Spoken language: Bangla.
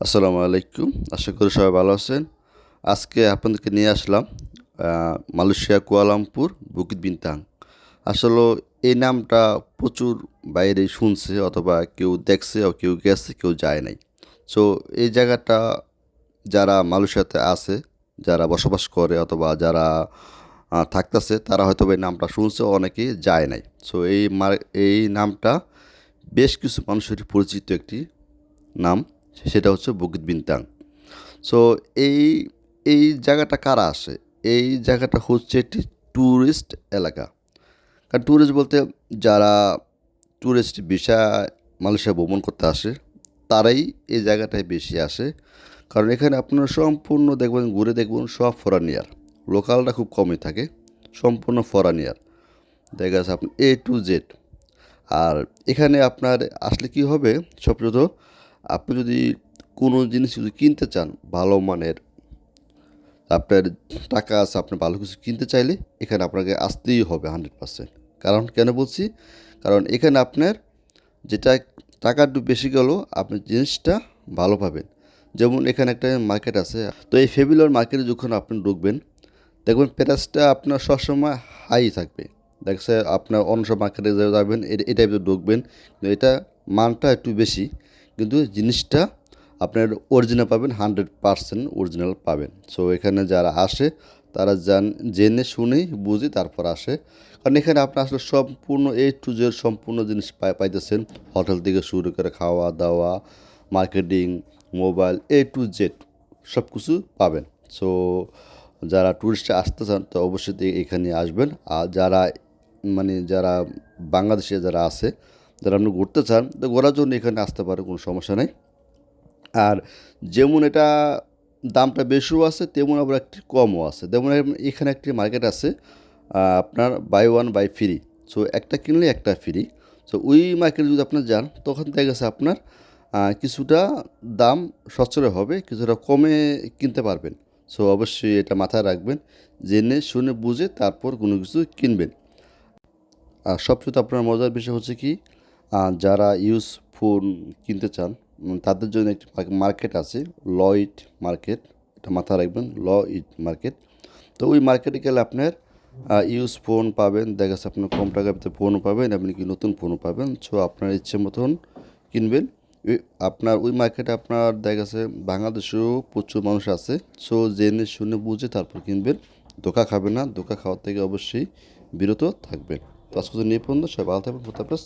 আসসালামু আলাইকুম। আশা করি সবাই ভালো আছেন। আজকে আপনাদেরকে নিয়ে আসলাম মালয়েশিয়া কুয়ালামপুর বুকিত বিনতাং আসলে এই নামটা প্রচুর বাইরে শুনছে অথবা কেউ দেখছে ও কেউ গেছে, কেউ যায় নাই। সো এই জায়গাটা যারা মালয়েশিয়াতে আছে, যারা বসবাস করে অথবা যারা থাকতেছে, তারা হয়তো এই নামটা শুনছে অনেকে যায় নাই। সো এই এই নামটা বেশ কিছু মানুষের পরিচিত একটি নাম। সেটা হচ্ছে বুকিত বিনতাং সো এই এই জায়গাটা কারা আসে? এই জায়গাটা হচ্ছে একটি ট্যুরিস্ট এলাকা। কারণ ট্যুরিস্ট বলতে যারা ট্যুরিস্ট ভিসা মালয়েশিয়া ভ্রমণ করতে আসে, তারাই এই জায়গাটায় বেশি আসে। কারণ এখানে আপনারা সম্পূর্ণ দেখবেন, ঘুরে দেখবেন সব ফরানিয়ার লোকালটা খুব কমই থাকে, সম্পূর্ণ ফরানিয়ার দেখা যাচ্ছে আপনি এ টু জেড আর এখানে আপনার আসলে কি হবে? সবচেয়ে আপনি যদি কোনো জিনিস যদি কিনতে চান ভালো মানের, আপনার টাকা আছে, আপনি ভালো কিছু কিনতে চাইলে এখানে আপনাকে আসতেই হবে হান্ড্রেড পার্সেন্ট। কারণ কেন বলছি? কারণ এখানে আপনার যেটা টাকা একটু বেশি গেলেও আপনি জিনিসটা ভালো পাবেন। যেমন এখানে একটা মার্কেট আছে, তো এই ফেবিলর মার্কেটে যখন আপনি ঢুকবেন, দেখবেন প্রাইসটা আপনার সবসময় হাই থাকবে। দেখছে আপনার অন্য সব মার্কেটে যাবেন এই টাইপের ঢুকবেন এটা মানটা একটু বেশি। কিন্তু জিনিসটা আপনার অরিজিনাল পাবেন হান্ড্রেড পারসেন্ট অরিজিনাল পাবেন। সো এখানে যারা আসে, তারা জান, জেনে, শুনেই বুঝি তারপর আসে। কারণ এখানে আপনি আসলে সম্পূর্ণ এ টু জেড সম্পূর্ণ জিনিস পাই, পাইতেছেন। হোটেল থেকে শুরু করে খাওয়া, দাওয়া marketing mobile A to Z সব কিছু পাবেন। সো যারা ট্যুরিস্টে আসতে চান, তো অবশ্যই এখানে আসবেন। আর যারা মানে যারা বাংলাদেশে যারা আছে যারা আপনি ঘুরতে চান, তো ঘোরার জন্য এখানে আসতে পারে, কোনো সমস্যা নেই। আর যেমন এটা দামটা বেশিও আছে, তেমন আবার একটি কমও আছে। যেমন এখানে একটি মার্কেট আছে আপনার buy one buy free so একটা কিনলে একটা ফ্রি সো ওই মার্কেটে যদি আপনার যান, তখন দেখা গেছে আপনার কিছুটা দাম সচ্ছলে হবে, কিছুটা কমে কিনতে পারবেন। সো অবশ্যই এটা মাথায় রাখবেন, জেনে শুনে বুঝে তারপর কোনো কিছু কিনবেন। আর সবচেয়ে আপনার মজার বিষয় হচ্ছে কি যারা ইউজ ফোন কিনতে চান তাদের জন্য একটি মার্কেট আছে ল ইট মার্কেট এটা মাথায় রাখবেন ল ইট মার্কেট তো ওই মার্কেটে গেলে আপনার ইউজ ফোন পাবেন, দেখা যাচ্ছে আপনার কম টাকার ভিতরে ফোনও পাবেন, আপনি কি নতুন ফোনও পাবেন। সো আপনার ইচ্ছে মতন কিনবেন। আপনার ওই মার্কেটে আপনার দেখা গেছে বাংলাদেশেও প্রচুর মানুষ আছে। সো জেনে শুনে বুঝে তারপর কিনবেন। ধোকা খাবে না, ধোকা খাওয়ার থেকে অবশ্যই বিরত থাকবেন। তো আজকে নিয়ে পর্যন্ত, সবাই ভালো থাকবেন।